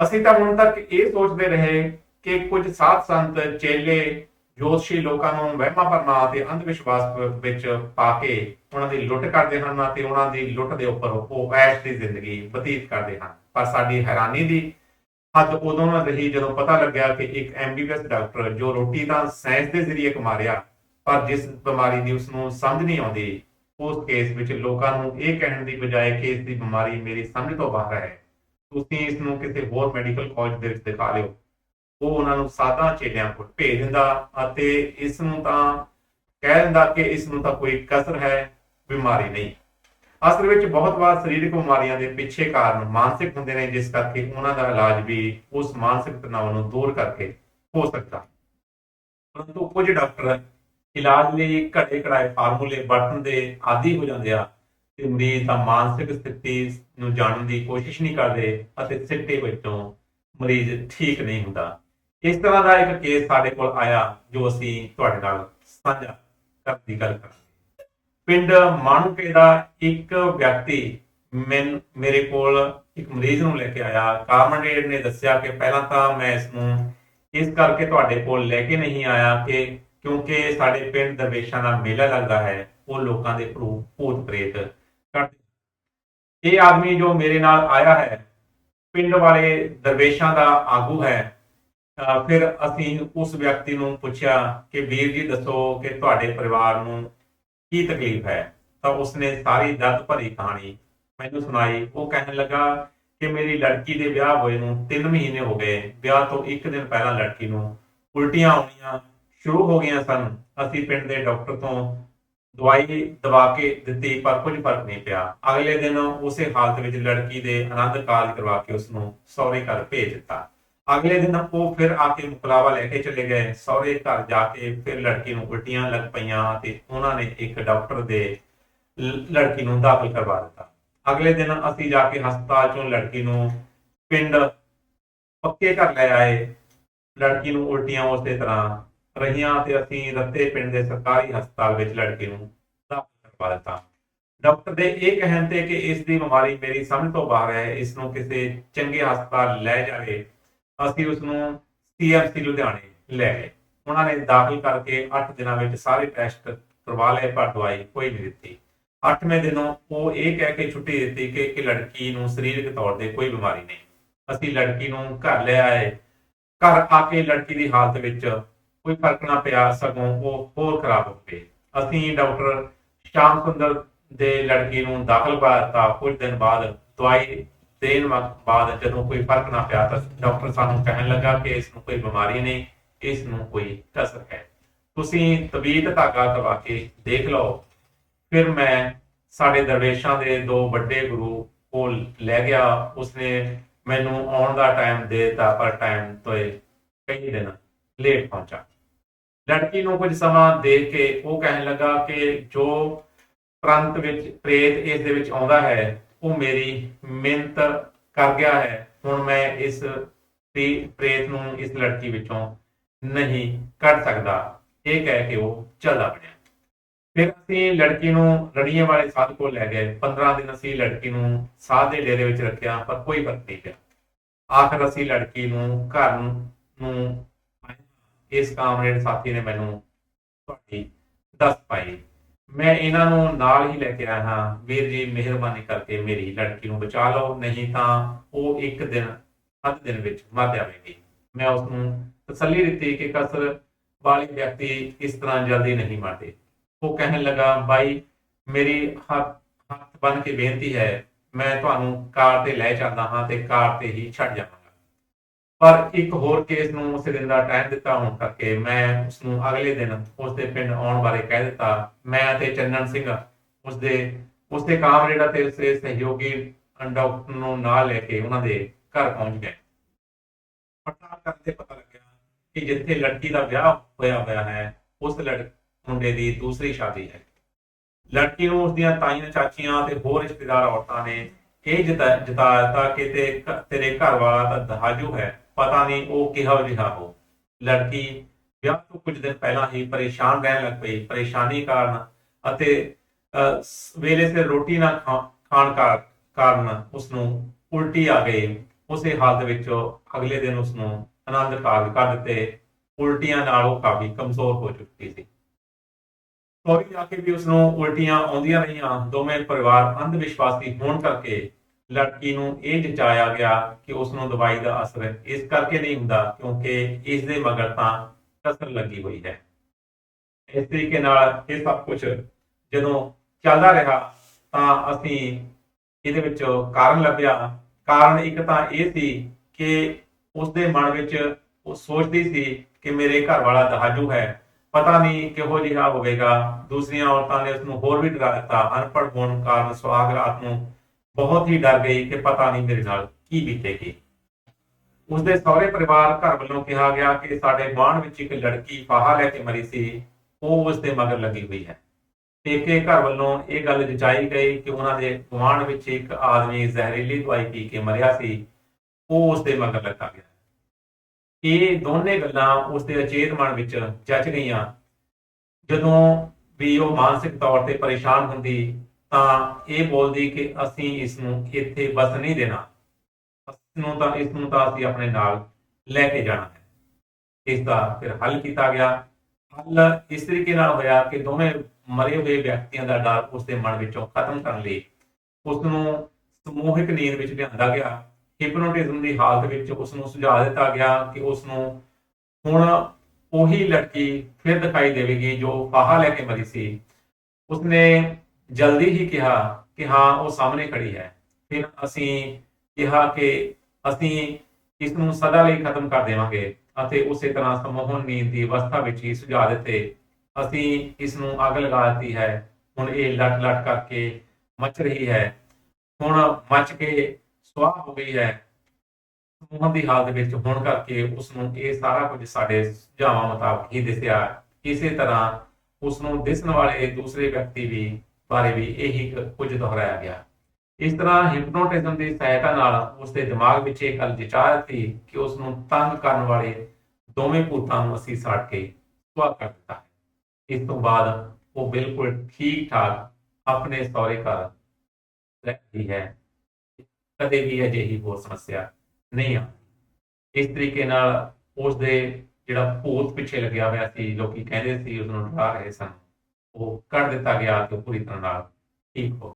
ਅਸੀਂ ਤਾਂ ਹੁਣ ਤੱਕ ਇਹ ਸੋਚਦੇ ਰਹੇ ਕਿ ਕੁਝ ਸਾਧ ਸੰਤ, ਚੇਲੇ, ਜੋਤਸ਼ੀ ਲੋਕਾਂ ਨੂੰ ਵਹਿਮਾਂ ਭਰਮਾਂ ਤੇ ਅੰਧ ਵਿਸ਼ਵਾਸ ਵਿੱਚ ਪਾ ਕੇ ਉਹਨਾਂ ਦੀ ਲੁੱਟ ਕਰਦੇ ਹਨ ਤੇ ਉਹਨਾਂ ਦੀ ਲੁੱਟ ਦੇ ਉੱਪਰ ਉਹ ਐਸ਼ ਦੀ ਜ਼ਿੰਦਗੀ ਬਤੀਤ ਕਰਦੇ ਹਨ। ਪਰ ਸਾਡੀ ਹੈਰਾਨੀ ਦੀ ਹੱਦ ਉਦੋਂ ਨਾ ਰਹੀ ਜਦੋਂ ਪਤਾ ਲੱਗਿਆ ਕਿ ਇੱਕ ਐਮਬੀਬੀਐਸ ਡਾਕਟਰ ਜੋ ਰੋਟੀ ਤਾਂ ਸਾਇੰਸ ਦੇ ਜ਼ਰੀਏ ਕਮਾ ਰਿਹਾ ਪਰ ਜਿਸ ਬਿਮਾਰੀ ਦੀ ਉਸ ਨੂੰ ਸਮਝ ਨਹੀਂ ਆਉਂਦੀ, ਉਸ ਕੇਸ ਵਿੱਚ ਲੋਕਾਂ ਨੂੰ ਇਹ ਕਹਿਣ ਦੀ ਬਜਾਏ ਕਿ ਇਸ ਦੀ ਬਿਮਾਰੀ ਮੇਰੀ ਸਮਝ ਤੋਂ ਬਾਹਰ ਹੈ। ਤੁਸੀਂ ਇਸ ਨੂੰ ਕਿਸੇ ਹੋਰ ਮੈਡੀਕਲ ਕਾਲਜ ਦੇ ਵਿੱਚ ਦਿਖਾ ਲਿਓ। ਉਹ ਉਹਨਾਂ ਨੂੰ ਸਾਦਾ ਚੇਲਿਆਂ ਕੋਲ ਭੇਜ ਦਿੰਦਾ ਅਤੇ ਇਸ ਨੂੰ ਤਾਂ ਕਹਿ ਦਿੰਦਾ ਕਿ ਇਸ ਨੂੰ ਤਾਂ ਕੋਈ ਕਸਰ ਹੈ, ਬਿਮਾਰੀ ਨਹੀਂ। ਅਸਲ ਵਿੱਚ ਬਹੁਤ ਵਾਰ ਸਰੀਰਕ ਬਿਮਾਰੀਆਂ ਦੇ ਪਿੱਛੇ ਕਾਰਨ ਮਾਨਸਿਕ ਹੁੰਦੇ ਨੇ, ਜਿਸ ਕਰਕੇ ਉਹਨਾਂ ਦਾ ਇਲਾਜ ਵੀ ਉਸ ਮਾਨਸਿਕ ਤਣਾਅ ਨੂੰ ਦੂਰ ਕਰਕੇ ਹੋ ਸਕਦਾ। ਪਰੰਤੂ ਕੁਝ ਡਾਕਟਰ ਇਲਾਜ ਲਈ ਘੜੇ ਘੜਾਏ ਫਾਰਮੂਲੇ ਵਰਤਣ ਦੇ ਆਦੀ ਹੋ ਜਾਂਦੇ ਆ। ਮਰੀਜ਼ ਦਾ ਮਾਨਸਿਕ ਸਥਿਤੀ ਨੂੰ ਜਾਣਨ ਦੀ ਕੋਸ਼ਿਸ਼ ਨਹੀਂ ਕਰਦੇ ਅਤੇ ਸਿੱਟੇ ਵਿੱਚੋਂ ਮਰੀਜ਼ ਠੀਕ ਨਹੀਂ ਹੁੰਦਾ। ਇਸ ਤਰ੍ਹਾਂ ਦਾ ਇੱਕ ਕੇਸ ਸਾਡੇ ਕੋਲ ਆਇਆ ਜੋ ਅਸੀਂ ਤੁਹਾਡੇ ਨਾਲ ਸਾਂਝਾ ਕਰਨ ਦੀ ਗੱਲ ਕਰਾਂਗੇ। ਪਿੰਡ ਮਾਣੂਕੇ ਦਾ ਇੱਕ ਵਿਅਕਤੀ ਮੇਰੇ ਕੋਲ ਇੱਕ ਮਰੀਜ਼ ਨੂੰ ਲੈ ਕੇ ਆਇਆ। ਕਾਰਮਨੇਟ ਨੇ ਦੱਸਿਆ ਕਿ ਪਹਿਲਾਂ ਤਾਂ ਮੈਂ ਇਸ ਨੂੰ ਇਸ ਕਰਕੇ ਤੁਹਾਡੇ ਕੋਲ ਲੈ ਕੇ ਨਹੀਂ ਆਇਆ ਕਿ ਕਿਉਂਕਿ ਸਾਡੇ ਪਿੰਡ ਦਰਵੇਸ਼ਾਂ ਦਾ ਮੇਲਾ ਲੱਗਦਾ ਹੈ। ਉਹ ਲੋਕਾਂ ਦੇ ਭਰੂ- ਭੂਤ ਪ੍ਰੇਤ ਕੱਢਦੇ ਇਹ ਆਦਮੀ ਜੋ ਮੇਰੇ ਨਾਲ ਆਇਆ ਹੈ, ਪਿੰਡ ਵਾਲੇ ਦਰਵੇਸ਼ਾਂ ਦਾ ਆਗੂ ਹੈ ਫਿਰ ਅਸੀਂ ਉਸ ਵਿਅਕਤੀ ਨੂੰ ਪੁੱਛਿਆ ਕਿ ਵੀਰ ਜੀ ਦੱਸੋ ਕਿ ਤੁਹਾਡੇ ਪਰਿਵਾਰ ਨੂੰ ਕੀ ਤਕਲੀਫ ਹੈ? ਤਾਂ ਉਸਨੇ ਸਾਰੀ ਦਰਦ ਭਰੀ ਕਹਾਣੀ ਮੈਨੂੰ ਸੁਣਾਈ। ਉਹ ਕਹਿਣ ਲੱਗਾ ਕਿ ਮੇਰੀ ਲੜਕੀ ਦੇ ਵਿਆਹ ਹੋਏ ਨੂੰ 3 ਮਹੀਨੇ ਹੋ ਗਏ। ਵਿਆਹ ਤੋਂ ਇੱਕ ਦਿਨ ਪਹਿਲਾਂ ਲੜਕੀ ਨੂੰ ਉਲਟੀਆਂ ਆਉਣੀਆਂ ਸ਼ੁਰੂ ਹੋ ਗਈਆਂ ਸਨ। ਅਸੀਂ ਪਿੰਡ ਦੇ ਡਾਕਟਰ ਤੋਂ ਦਵਾਈ ਦਵਾ ਕੇ ਦਿੱਤੀ, ਪਰ ਕੁਝ ਫ਼ਰਕ ਨਹੀਂ ਪਿਆ। ਅਗਲੇ ਦਿਨ ਉਸੇ ਹਾਲਤ ਵਿੱਚ ਲੜਕੀ ਦੇ ਆਨੰਦ ਕਾਰਜ ਕਰਵਾ ਕੇ ਉਸ ਨੂੰ ਸਹੁਰੇ ਘਰ ਭੇਜ ਦਿੱਤਾ। ਅਗਲੇ ਦਿਨ ਉਹ ਫਿਰ ਆ ਕੇ ਮੁਕਲਾਵਾ ਲੈ ਕੇ ਚਲੇ ਗਏ। ਸਹੁਰੇ ਘਰ ਜਾ ਕੇ ਫਿਰ ਲੜਕੀ ਨੂੰ ਉਲਟੀਆਂ ਲੱਗ ਪਈਆਂ ਤੇ ਉਹਨਾਂ ਨੇ ਇੱਕ ਡਾਕਟਰ ਦੇ ਲੜਕੀ ਨੂੰ ਦਾਖਲ ਕਰਵਾ ਦਿੱਤਾ। ਅਗਲੇ ਦਿਨ ਅਸੀਂ ਜਾ ਕੇ ਹਸਪਤਾਲ ਚੋਂ ਲੜਕੀ ਨੂੰ ਪਿੰਡ ਪੱਕੇ ਘਰ ਲੈ ਆਏ। ਲੜਕੀ ਨੂੰ ਉਲਟੀਆਂ ਉਸੇ ਤਰ੍ਹਾਂ ਰਹੀਆਂ ਤੇ ਅਸੀਂ ਰੱਤੇ ਪਿੰਡ ਦੇ ਸਰਕਾਰੀ ਹਸਪਤਾਲ ਵਿੱਚ ਲੜਕੀ ਨੂੰ ਦਾਖਲ ਕਰਵਾ ਦਿੱਤਾ। ਡਾਕਟਰ ਦੇ ਇਹ ਕਹਿਣ ਤੇ ਕਿ ਇਸ ਦੀ ਬਿਮਾਰੀ ਮੇਰੀ ਸਮਝ ਤੋਂ ਬਾਹਰ ਹੈ, ਇਸ ਨੂੰ ਕਿਸੇ ਚੰਗੇ ਹਸਪਤਾਲ ਲੈ ਜਾਵੇ, ਅਸੀਂ ਉਸ ਨੂੰ ਸੀਐਮਸੀ ਲੁਧਿਆਣੇ ਲੈ ਗਏ। ਉਹਨਾਂ ਨੇ ਦਾਖਲ ਕਰਕੇ 8 ਦਿਨਾਂ ਵਿੱਚ ਸਾਰੇ ਟੈਸਟ ਕਰਵਾ ਲਏ, ਪਰ ਦਵਾਈ ਕੋਈ ਨਹੀਂ ਦਿੱਤੀ। 8ਵੇਂ ਦਿਨੋਂ ਉਹ ਇਹ ਕਹਿ ਕੇ ਛੁੱਟੀ ਦਿੱਤੀ ਕਿ ਕਿ ਲੜਕੀ ਨੂੰ ਸਰੀਰਕ ਤੌਰ ਤੇ ਕੋਈ ਬਿਮਾਰੀ ਨਹੀਂ। ਅਸੀਂ ਲੜਕੀ ਨੂੰ ਘਰ ਲੈ ਆਏ। ਘਰ ਆ ਕੇ ਲੜਕੀ ਦੀ ਹਾਲਤ ਵਿੱਚ ਕੋਈ ਫ਼ਰਕ ਨਾ ਪਿਆ, ਸਗੋਂ ਉਹ ਹੋਰ ਖਰਾਬ ਹੋ ਗਏ। ਅਸੀਂ ਡਾਕਟਰ ਸ਼ਾਮ ਸੁੰਦਰ ਦੇ ਲੜਕੀ ਨੂੰ ਦਾਖਲ ਕਰਵਾ ਦਿੱਤਾ ਕੁਝ ਦਿਨ ਬਾਅਦ, ਦਵਾਈ ਦੇਣ ਬਾਅਦ ਜਦੋਂ ਕੋਈ ਫ਼ਰਕ ਨਾ ਪਿਆ ਤਾਂ ਡਾਕਟਰ ਸਾਨੂੰ ਕਹਿਣ ਲੱਗਾ ਕਿ ਇਸ ਨੂੰ ਕੋਈ ਬਿਮਾਰੀ ਨਹੀਂ, ਇਸ ਨੂੰ ਕੋਈ ਕਸਰ ਹੈ। ਤੁਸੀਂ ਤਬੀਤ ਧਾਗਾ ਕਰਵਾ ਕੇ ਦੇਖ ਲਓ। ਫਿਰ ਮੈਂ ਸਾਡੇ ਦਰਵੇਸ਼ਾਂ ਦੇ ਦੋ ਵੱਡੇ ਗੁਰੂ ਕੋਲ ਲੈ ਗਿਆ। ਉਸਨੇ ਮੈਨੂੰ ਆਉਣ ਦਾ ਟਾਈਮ ਦੇ ਦਿੱਤਾ, ਪਰ ਟਾਈਮ ਤੋਂ ਕਈ ਦਿਨ ਲੇਟ ਪਹੁੰਚਾ। ਲੜਕੀ ਨੂੰ ਕੁਝ ਸਮਾਂ ਦੇ ਕੇ ਉਹ ਕਹਿਣ ਲੱਗਾ ਕਿ ਜੋ ਪ੍ਰੰਤ ਵਿੱਚ ਪ੍ਰੇਤ ਇਸ ਦੇ ਵਿੱਚ ਆਉਂਦਾ ਹੈ, ਉਹ ਮੇਰੀ ਮਿਹਨਤ ਕਰ ਗਿਆ ਹੈ। ਹੁਣ ਮੈਂ ਇਸ ਪ੍ਰੇਤ ਨੂੰ ਇਸ ਲੜਕੀ ਵਿੱਚੋਂ ਨਹੀਂ ਕੱਢ ਸਕਦਾ। ਇਹ ਕਹਿ ਕੇ ਉਹ ਚੱਲਾ ਬਣਿਆ ਫਿਰ ਅਸੀਂ ਲੜਕੀ ਨੂੰ ਰੜੀਆਂ ਵਾਲੇ ਸਾਧ ਕੋਲ ਲੈ ਗਏ। 15 ਦਿਨ ਅਸੀਂ ਲੜਕੀ ਨੂੰ ਸਾਧ ਦੇ ਡੇਰੇ ਵਿੱਚ ਰੱਖਿਆ, ਪਰ ਕੋਈ ਫ਼ਰਕ ਨਹੀਂ ਪਿਆ। ਆਖਰ ਅਸੀਂ ਲੜਕੀ ਨੂੰ ਘਰ ਨੂੰ ਇਸ ਕਾਮਰੇਡ ਸਾਥੀ ਨੇ ਮੈਨੂੰ ਤੁਹਾਡੀ ਦੱਸ ਪਾਈ। ਮੈਂ ਇਹਨਾਂ ਨੂੰ ਨਾਲ ਹੀ ਲੈ ਕੇ ਆਇਆ ਹਾਂ। ਵੀਰ ਜੀ, ਮਿਹਰਬਾਨੀ ਕਰਕੇ ਮੇਰੀ ਲੜਕੀ ਨੂੰ ਬਚਾ ਲਓ। ਨਹੀਂ ਤਾਂ ਉਹ ਇੱਕ ਦਿਨ, ਅੱਧ ਦਿਨ ਵਿੱਚ ਮਰ ਜਾਵੇਗੀ। ਮੈਂ ਉਸ ਨੂੰ ਤਸੱਲੀ ਦਿੱਤੀ ਕਿ ਕਸਰ ਵਾਲੇ ਵਿਅਕਤੀ ਇਸ ਤਰ੍ਹਾਂ ਜਲਦੀ ਨਹੀਂ ਮਰਦੇ। ਉਹ ਕਹਿਣ ਲੱਗਾ, ਬਾਈ, ਮੇਰੀ ਹੱਥ ਹੱਥ ਬੰਨ ਕੇ ਬੇਨਤੀ ਹੈ, ਮੈਂ ਤੁਹਾਨੂੰ ਕਾਰ ਤੇ ਲੈ ਜਾਂਦਾ ਹਾਂ ਤੇ ਕਾਰ ਤੇ ਹੀ ਛੱਡ ਜਾਵਾਂ। ਪਰ ਇੱਕ ਹੋਰ ਕੇਸ ਨੂੰ ਉਸੇ ਦਿਨ ਦਾ ਟਾਈਮ ਦਿੱਤਾ, ਹੋਣ ਕਰਕੇ ਮੈਂ ਉਸ ਨੂੰ ਅਗਲੇ ਦਿਨ ਉਸ ਦੇ ਪਿੰਡ ਆਉਣ ਬਾਰੇ ਕਹਿ ਦਿੱਤਾ। ਮੈਂ ਅਤੇ ਚੰਨਨ ਸਿੰਘ ਉਸ ਦੇ ਉਸ ਦੇ ਕਾਮਰੇਡ ਅਤੇ ਉਸ ਦੇ ਸਹਿਯੋਗੀ ਡਾਕਟਰ ਨੂੰ ਨਾਲ ਲੈ ਕੇ ਉਹਨਾਂ ਦੇ ਘਰ ਪਹੁੰਚ ਗਏ। ਪੜਤਾਲ ਕਰਨ ਪਤਾ ਲੱਗਿਆ ਕਿ ਜਿੱਥੇ ਲੜਕੀ ਦਾ ਵਿਆਹ ਹੋਇਆ ਹੋਇਆ ਹੈ, ਉਸ ਲੜ, ਮੁੰਡੇ ਦੀ ਦੂਸਰੀ ਸ਼ਾਦੀ ਹੈ। ਲੜਕੀ ਨੂੰ ਉਸ ਦੀਆਂ ਤਾਈਆਂ, ਚਾਚੀਆਂ ਤੇ ਹੋਰ ਰਿਸ਼ਤੇਦਾਰ ਔਰਤਾਂ ਨੇ ਇਹ ਜਤਾ, ਜਤਾਇਆ ਦਿੱਤਾ ਕਿ ਤੇ ਤੇਰੇ ਘਰ ਵਾਲਾ ਤਾਂ ਦਹਾਜੂ ਹੈ। ਪਤਾ ਨਹੀਂ ਉਹ ਕਿਹੋ ਜਿਹਾ ਹੋ। ਲੜਕੀ ਵਿਆਹ ਤੋਂ ਕੁਝ ਦਿਨ ਪਹਿਲਾਂ ਹੀ ਪਰੇਸ਼ਾਨ ਰਹਿਣ ਲੱਗ ਪਈ। ਪਰੇਸ਼ਾਨੀ ਕਾਰਨ ਅਤੇ ਵੇਲੇ ਸਿਰ ਰੋਟੀ ਨਾ ਖਾਣ ਕਾਰਨ ਉਸ ਨੂੰ ਉਲਟੀ ਆ ਗਈ। ਉਸੇ ਹਾਲਤ ਵਿੱਚ ਅਗਲੇ ਦਿਨ ਉਸ ਨੂੰ ਆਨੰਦ ਕਾਰਜ ਕਰ ਦਿੱਤੇ ਉਲਟੀਆਂ ਨਾਲ ਉਹ ਕਾਫੀ ਕਮਜ਼ੋਰ ਹੋ ਚੁੱਕੀ ਸੀ। ਸੌਰੀ ਜਾ ਕੇ ਵੀ ਉਸ ਨੂੰ ਉਲਟੀਆਂ ਆਉਂਦੀਆਂ ਰਹੀਆਂ। ਦੋਵੇਂ ਪਰਿਵਾਰ ਅੰਧ ਵਿਸ਼ਵਾਸੀ ਹੋਣ ਕਰਕੇ ਲੜਕੀ ਨੂੰ ਇਹ ਜਚਾਇਆ ਗਿਆ ਕਿ ਉਸ ਨੂੰ ਦਵਾਈ ਦਾ ਅਸਰ ਇਸ ਕਰਕੇ ਨਹੀਂ ਹੁੰਦਾ ਕਿਉਂਕਿ ਇਸ ਦੇ ਮਗਰ ਤਾਂ ਕਸਰ ਲੱਗੀ ਹੋਈ ਹੈ। ਇਸ ਤਰੀਕੇ ਨਾਲ ਇਹ ਸਭ ਕੁਝ ਜਦੋਂ ਚੱਲਦਾ ਰਿਹਾ ਤਾਂ ਅਸੀਂ ਇਹਦੇ ਵਿੱਚ ਕਾਰਨ ਲੱਭਿਆ। ਕਾਰਨ ਇੱਕ ਤਾਂ ਇਹ ਸੀ ਕਿ ਉਸ ਦੇ ਮਨ ਵਿੱਚ ਉਹ ਸੋਚਦੀ ਸੀ ਕਿ ਮੇਰੇ ਘਰ ਵਾਲਾ ਦਹਾਜੂ ਹੈ। ਪਤਾ ਨਹੀਂ ਕਿਹੋ ਜਿਹਾ ਹੋਵੇਗਾ। ਦੂਸਰੀਆਂ ਔਰਤਾਂ ਨੇ ਉਸ ਨੂੰ ਹੋਰ ਵੀ ਡਰਾ ਦਿੱਤਾ। ਅਨਪੜ੍ਹ ਹੋਣ ਕਾਰਨ ਸੁਹਾਗ ਰਾਤ ਨੂੰ ਬਹੁਤ ਹੀ ਡਰ ਗਈ ਕਿ ਪਤਾ ਨਹੀਂ ਮੇਰੇ ਨਾਲ ਕੀ ਬੀਤੇਗੀ। ਉਸ ਦੇ ਸਹੁਰੇ ਪਰਿਵਾਰ ਘਰ ਵੱਲੋਂ ਕਿਹਾ ਗਿਆ ਕਿ ਸਾਡੇ ਗੁਆਂਢ ਵਿੱਚ ਇੱਕ ਲੜਕੀ ਫਾਹਾ ਲੈ ਕੇ ਮਰੀ ਸੀ, ਉਹ ਉਸ ਦੇ ਮਗਰ ਲੱਗੀ ਹੋਈ ਹੈ। ਪੇਕੇ ਘਰ ਵੱਲੋਂ ਇਹ ਗੱਲ ਜਚਾਈ ਗਈ ਕਿ ਉਹਨਾਂ ਦੇ ਗੁਆਂਢ ਵਿੱਚ ਇੱਕ ਆਦਮੀ ਜ਼ਹਿਰੀਲੀ ਦਵਾਈ ਪੀ ਕੇ ਮਰਿਆ ਸੀ, ਉਹ ਉਸ ਦੇ ਮਗਰ ਲੱਗਾ ਗਿਆ। ਇਹ ਦੋਨੇ ਗੱਲਾਂ ਉਸ ਦੇ ਅਚੇਤ ਮਨ ਵਿੱਚ ਜੱਜ ਗਈਆਂ। ਜਦੋਂ ਵੀ ਉਹ ਮਾਨਸਿਕ ਤੌਰ ਤੇ ਪਰੇਸ਼ਾਨ ਹੁੰਦੀ ਤਾਂ ਇਹ ਬੋਲਦੀ ਕਿ ਅਸੀਂ ਇਸ ਨੂੰ ਇੱਥੇ ਬਸ ਨਹੀਂ ਦੇਣਾ। ਨੂੰ ਤਾਂ ਇਸ ਨੂੰ ਤਾਂ ਅਸੀਂ ਆਪਣੇ ਨਾਲ ਲੈ ਕੇ ਜਾਣਾ ਹੈ। ਇਸ ਦਾ ਫਿਰ ਹੱਲ ਕੀਤਾ ਗਿਆ। ਹੱਲ ਇਸ ਤਰੀਕੇ ਨਾਲ ਹੋਇਆ ਕਿ ਦੋਵੇਂ ਮਰੇ ਹੋਏ ਵਿਅਕਤੀਆਂ ਦਾ ਡਰ ਉਸ ਦੇ ਮਨ ਵਿੱਚੋਂ ਖਤਮ ਕਰਨ ਲਈ ਉਸ ਨੂੰ ਸਮੂਹਿਕ ਨੀਂਦ ਵਿੱਚ ਲਿਆਂਦਾ ਗਿਆ। ਹਿਪਨੋਟਿਜ਼ਮ ਦੀ ਹਾਲਤ ਵਿੱਚ ਉਸ ਨੂੰ ਸੁਝਾਅ ਦਿੱਤਾ ਗਿਆ ਕਿ ਉਸ ਨੂੰ ਹੁਣ ਉਹੀ ਲੜਕੀ ਫਿਰ ਦਿਖਾਈ ਦੇਵੇਗੀ ਜੋ ਫਾਹਾ ਲੈ ਕੇ ਮਰੀ ਸੀ। ਉਸਨੇ ਜਲਦੀ ਹੀ ਕਿਹਾ ਕਿ ਹਾਂ, ਉਹ ਸਾਹਮਣੇ ਖੜੀ ਹੈ। ਫਿਰ ਅਸੀਂ ਕਿਹਾ ਕਿ ਅਸੀਂ ਇਸ ਨੂੰ ਸਦਾ ਲਈ ਖਤਮ ਕਰ ਦੇਵਾਂਗੇ ਅਤੇ ਉਸੇ ਤਰ੍ਹਾਂ ਸਮੋਹਨ ਨੀਂਦ ਦੀ ਅਵਸਥਾ ਵਿੱਚ ਹੀ ਸੁਝਾਅ ਦਿੱਤੇ। ਅਸੀਂ ਇਸ ਨੂੰ ਅੱਗ ਲਗਾ ਦਿੱਤੀ ਹੈ। ਹੁਣ ਇਹ ਲਟ ਲਟ ਕਰਕੇ ਮਚ ਰਹੀ ਹੈ। ਹੁਣ ਮਚ ਕੇ ਸੁਆਹ ਹੋ ਗਈ ਹੈ। ਸਮੂਹਨ ਦੀ ਹਾਲਤ ਵਿੱਚ ਹੋਣ ਕਰਕੇ ਉਸ ਨੂੰ ਇਹ ਸਾਰਾ ਕੁਝ ਸਾਡੇ ਸੁਝਾਵਾਂ ਮੁਤਾਬਕ ਹੀ ਦਿਸਿਆ। ਇਸੇ ਤਰ੍ਹਾਂ ਉਸ ਨੂੰ ਦਿਸਣ ਵਾਲੇ ਦੂਸਰੇ ਵਿਅਕਤੀ ਵੀ ਬਾਰੇ ਵੀ ਇਹੀ ਕ- ਕੁਝ ਦੁਹਰਾਇਆ ਗਿਆ। ਇਸ ਤਰ੍ਹਾਂ ਹਿਪਨੋਟਿਜ਼ਮ ਦੀ ਸਹਾਇਤਾ ਨਾਲ ਉਸ ਦੇ ਦਿਮਾਗ ਵਿੱਚ ਇਹ ਗੱਲ ਜਚਾ ਸੀ ਕਿ ਉਸ ਨੂੰ ਤੰਗ ਕਰਨ ਵਾਲੇ ਦੋਵੇਂ ਭੂਤਾਂ ਨੂੰ ਅਸੀਂ ਸਾੜ ਕੇ ਸੁਆਹ ਕਰ ਦਿੱਤਾ ਹੈ। ਇਸ ਤੋਂ ਬਾਅਦ ਉਹ ਬਿਲਕੁਲ ਠੀਕ ਠਾਕ ਆਪਣੇ ਸਹੁਰੇ ਘਰ ਰਹਿੰਦੀ ਹੈ। ਕਦੇ ਵੀ ਅਜਿਹੀ ਹੋਰ ਸਮੱਸਿਆ ਨਹੀਂ ਆ ਇਸ ਤਰੀਕੇ ਨਾਲ ਉਸ ਦੇ ਜਿਹੜਾ ਭੂਤ ਪਿੱਛੇ ਲੱਗਿਆ ਹੋਇਆ ਸੀ, ਲੋਕੀ ਕਹਿੰਦੇ ਸੀ ਉਸ ਨੂੰ ਡਰਾ ਰਹੇ ਸਨ। ਉਹ ਕਰ ਦਿੱਤਾ ਗਿਆ ਤੇ ਪੂਰੀ ਤਰ੍ਹਾਂ ਨਾਲ ਠੀਕ ਹੋ